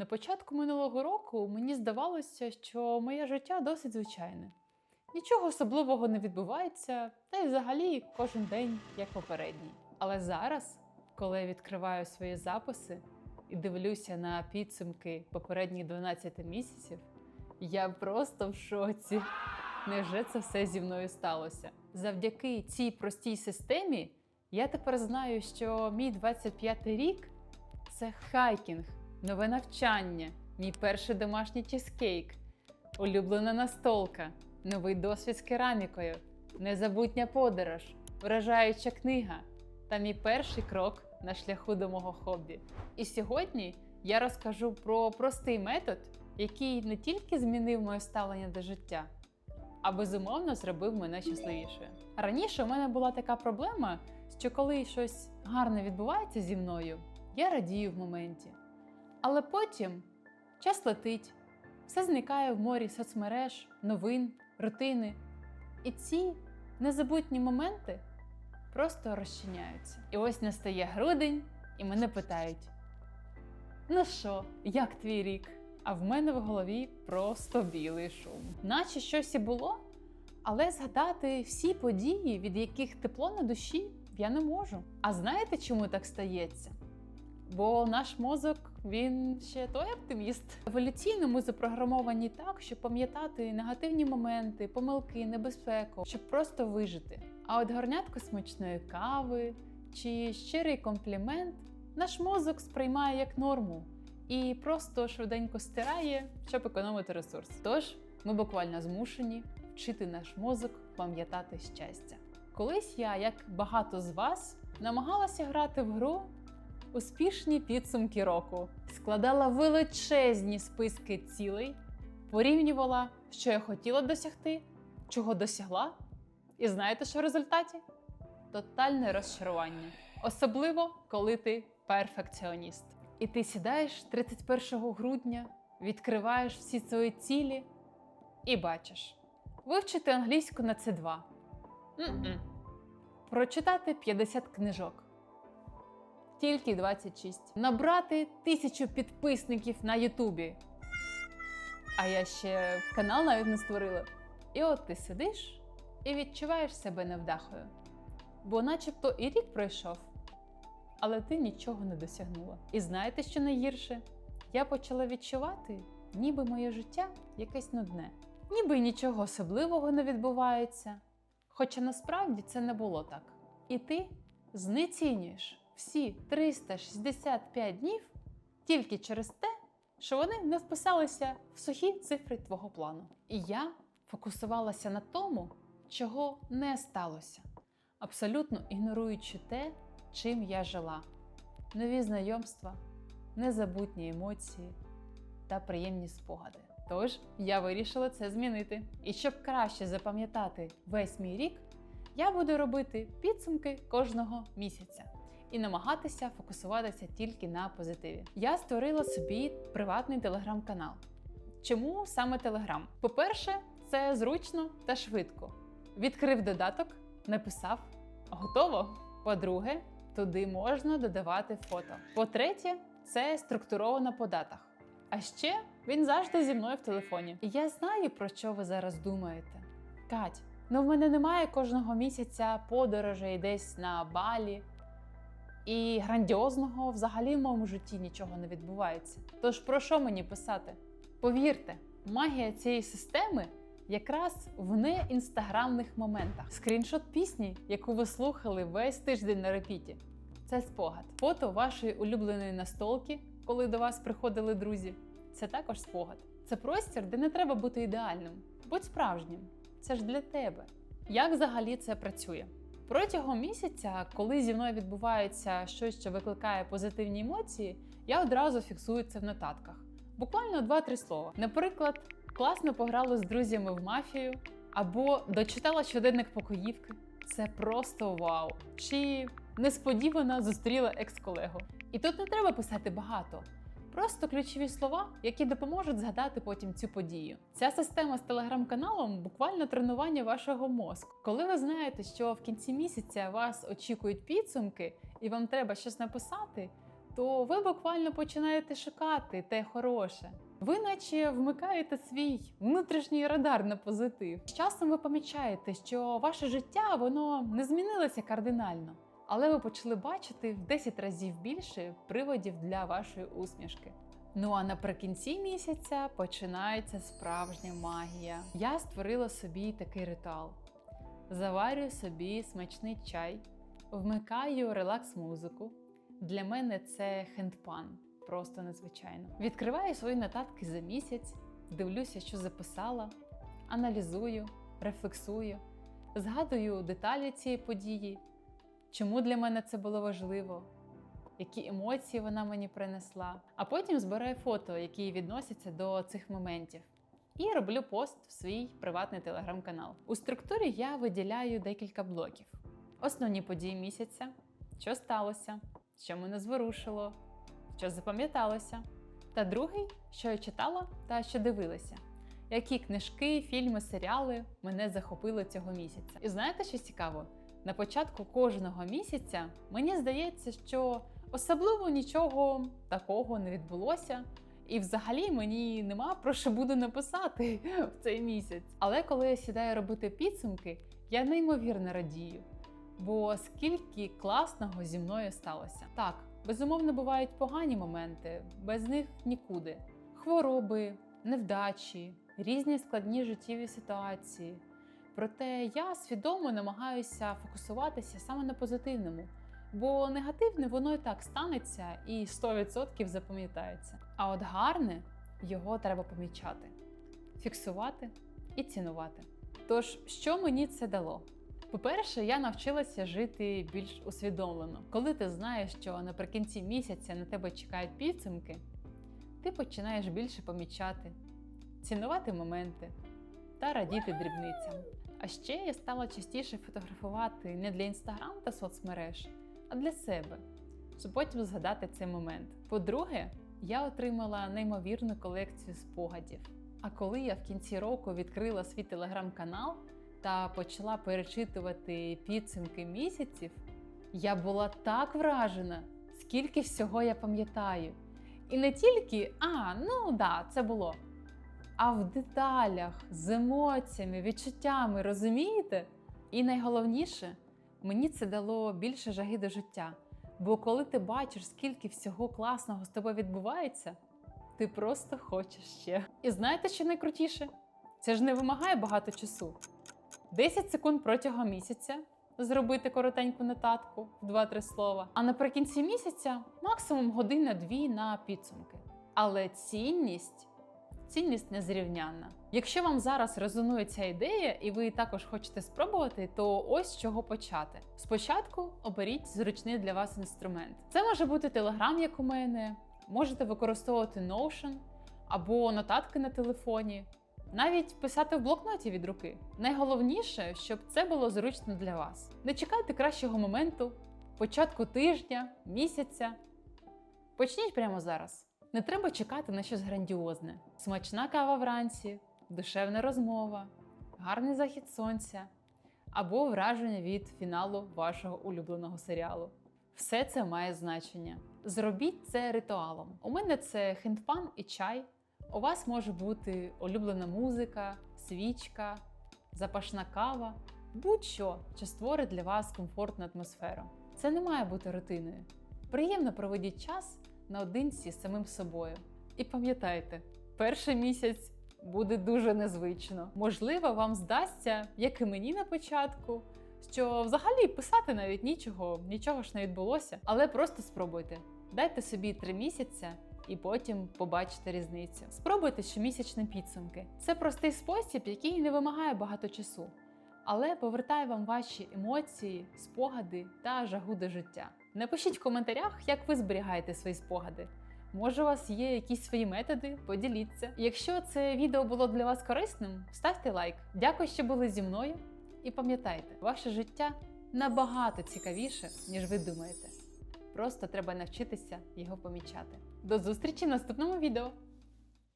На початку минулого року мені здавалося, що моє життя досить звичайне. Нічого особливого не відбувається, та й взагалі кожен день як попередній. Але зараз, коли я відкриваю свої записи і дивлюся на підсумки попередніх 12 місяців, я просто в шоці. Невже це все зі мною сталося? Завдяки цій простій системі я тепер знаю, що мій 25-й рік це хайкінг, нове навчання, мій перший домашній чизкейк, улюблена настолка, новий досвід з керамікою, незабутня подорож, вражаюча книга та мій перший крок на шляху до мого хобі. І сьогодні я розкажу про простий метод, який не тільки змінив моє ставлення до життя, а безумовно зробив мене щасливішою. Раніше у мене була така проблема, що коли щось гарне відбувається зі мною, я радію в моменті. Але потім час летить, все зникає в морі соцмереж, новин, рутини. І ці незабутні моменти просто розчиняються. І ось настає грудень, і мене питають: Ну що, як твій рік? А в мене в голові просто білий шум. Наче щось і було, але згадати всі події, від яких тепло на душі, я не можу. А знаєте, чому так стається? Бо наш мозок він ще той оптиміст. Еволюційно ми запрограмовані так, щоб пам'ятати негативні моменти, помилки, небезпеку, щоб просто вижити. А от горнятко смачної кави чи щирий комплімент наш мозок сприймає як норму і просто швиденько стирає, щоб економити ресурс. Тож ми буквально змушені вчити наш мозок пам'ятати щастя. Колись я, як багато з вас, намагалася грати в гру успішні підсумки року, складала величезні списки цілей, порівнювала, що я хотіла досягти, чого досягла. І знаєте, що в результаті? Тотальне розчарування. Особливо, коли ти перфекціоніст. І ти сідаєш 31 грудня, відкриваєш всі свої цілі і бачиш: вивчити англійську на C2. М-м. Прочитати 50 книжок. Тільки 26. Набрати тисячу підписників на Ютубі. А я ще канал навіть не створила. І от ти сидиш і відчуваєш себе невдахою. Бо начебто і рік пройшов, але ти нічого не досягнула. І знаєте, що найгірше? Я почала відчувати, ніби моє життя якесь нудне, ніби нічого особливого не відбувається. Хоча насправді це не було так. І ти знецінюєш всі 365 днів тільки через те, що вони не вписалися в сухі цифри твого плану. І я фокусувалася на тому, чого не сталося, абсолютно ігноруючи те, чим я жила. Нові знайомства, незабутні емоції та приємні спогади. Тож я вирішила це змінити. І щоб краще запам'ятати весь мій рік, я буду робити підсумки кожного місяця і намагатися фокусуватися тільки на позитиві. Я створила собі приватний телеграм-канал. Чому саме Телеграм? По-перше, це зручно та швидко. Відкрив додаток, написав готово. По-друге, туди можна додавати фото. По-третє, це структуровано по датах. А ще він завжди зі мною в телефоні. І я знаю, про що ви зараз думаєте. Кать, ну в мене немає кожного місяця подорожей десь на балі. І грандіозного взагалі в моєму житті нічого не відбувається. Тож про що мені писати? Повірте, магія цієї системи якраз в неінстаграмних моментах. Скріншот пісні, яку ви слухали весь тиждень на репіті. Це спогад. Фото вашої улюбленої настолки, коли до вас приходили друзі. Це також спогад. Це простір, де не треба бути ідеальним. Будь справжнім. Це ж для тебе. Як взагалі це працює? Протягом місяця, коли зі мною відбувається щось, що викликає позитивні емоції, я одразу фіксую це в нотатках. Буквально 2-3 слова. Наприклад, класно пограла з друзями в мафію, або дочитала щоденник покоївки. Це просто вау! Чи несподівано зустріла екс-колегу. І тут не треба писати багато. Просто ключові слова, які допоможуть згадати потім цю подію. Ця система з телеграм-каналом буквально тренування вашого мозку. Коли ви знаєте, що в кінці місяця вас очікують підсумки і вам треба щось написати, то ви буквально починаєте шукати те хороше. Ви наче вмикаєте свій внутрішній радар на позитив. З часом ви помічаєте, що ваше життя воно не змінилося кардинально, але ви почали бачити в 10 разів більше приводів для вашої усмішки. Ну а наприкінці місяця починається справжня магія. Я створила собі такий ритуал: заварюю собі смачний чай, вмикаю релакс-музику. Для мене це хендпан, просто надзвичайно. Відкриваю свої нотатки за місяць, дивлюся, що записала, аналізую, рефлексую, згадую деталі цієї події, чому для мене це було важливо, які емоції вона мені принесла. А потім збираю фото, які відносяться до цих моментів. І роблю пост в свій приватний телеграм-канал. У структурі я виділяю декілька блоків: основні події місяця, що сталося, що мене зворушило, що запам'яталося. Та другий, що я читала та що дивилася. Які книжки, фільми, серіали мене захопили цього місяця. І знаєте, що цікаво? На початку кожного місяця мені здається, що особливо нічого такого не відбулося. І взагалі мені нема про що буду написати в цей місяць. Але коли я сідаю робити підсумки, я неймовірно радію. Бо скільки класного зі мною сталося. Так, безумовно, бувають погані моменти, без них нікуди. Хвороби, невдачі, різні складні життєві ситуації. Проте я свідомо намагаюся фокусуватися саме на позитивному, бо негативне воно і так станеться і 100% запам'ятається. А от гарне його треба помічати, фіксувати і цінувати. Тож, що мені це дало? По-перше, я навчилася жити більш усвідомлено. Коли ти знаєш, що наприкінці місяця на тебе чекають підсумки, ти починаєш більше помічати, цінувати моменти та радіти дрібницям. А ще я стала частіше фотографувати не для інстаграм та соцмереж, а для себе, щоб потім згадати цей момент. По-друге, я отримала неймовірну колекцію спогадів. А коли я в кінці року відкрила свій телеграм-канал та почала перечитувати підсумки місяців, я була так вражена, скільки всього я пам'ятаю. І не тільки, а, ну да, це було. А в деталях, з емоціями, відчуттями, розумієте? І найголовніше, мені це дало більше жаги до життя. Бо коли ти бачиш, скільки всього класного з тобою відбувається, ти просто хочеш ще. І знаєте, що найкрутіше? Це ж не вимагає багато часу. 10 секунд протягом місяця зробити коротеньку нотатку в 2-3 слова. А наприкінці місяця максимум година-дві на підсумки. Але цінність цінність незрівнянна. Якщо вам зараз резонує ця ідея, і ви також хочете спробувати, то ось з чого почати. Спочатку оберіть зручний для вас інструмент. Це може бути Telegram, як у мене, можете використовувати Notion або нотатки на телефоні, навіть писати в блокноті від руки. Найголовніше, щоб це було зручно для вас. Не чекайте кращого моменту, початку тижня, місяця. Почніть прямо зараз. Не треба чекати на щось грандіозне. Смачна кава вранці, душевна розмова, гарний захід сонця або враження від фіналу вашого улюбленого серіалу. Все це має значення. Зробіть це ритуалом. У мене це хендпан і чай. У вас може бути улюблена музика, свічка, запашна кава, будь-що, що створить для вас комфортну атмосферу. Це не має бути рутиною. Приємно проведіть час наодинці з самим собою. І пам'ятайте, перший місяць буде дуже незвично. Можливо, вам здасться, як і мені на початку, що взагалі писати навіть нічого, нічого ж не відбулося. Але просто спробуйте. Дайте собі три місяці і потім побачите різницю. Спробуйте щомісячні підсумки. Це простий спосіб, який не вимагає багато часу, але повертає вам ваші емоції, спогади та жагу до життя. Напишіть в коментарях, як ви зберігаєте свої спогади. Може, у вас є якісь свої методи, поділіться. Якщо це відео було для вас корисним, ставте лайк. Дякую, що були зі мною. І пам'ятайте, ваше життя набагато цікавіше, ніж ви думаєте. Просто треба навчитися його помічати. До зустрічі в наступному відео!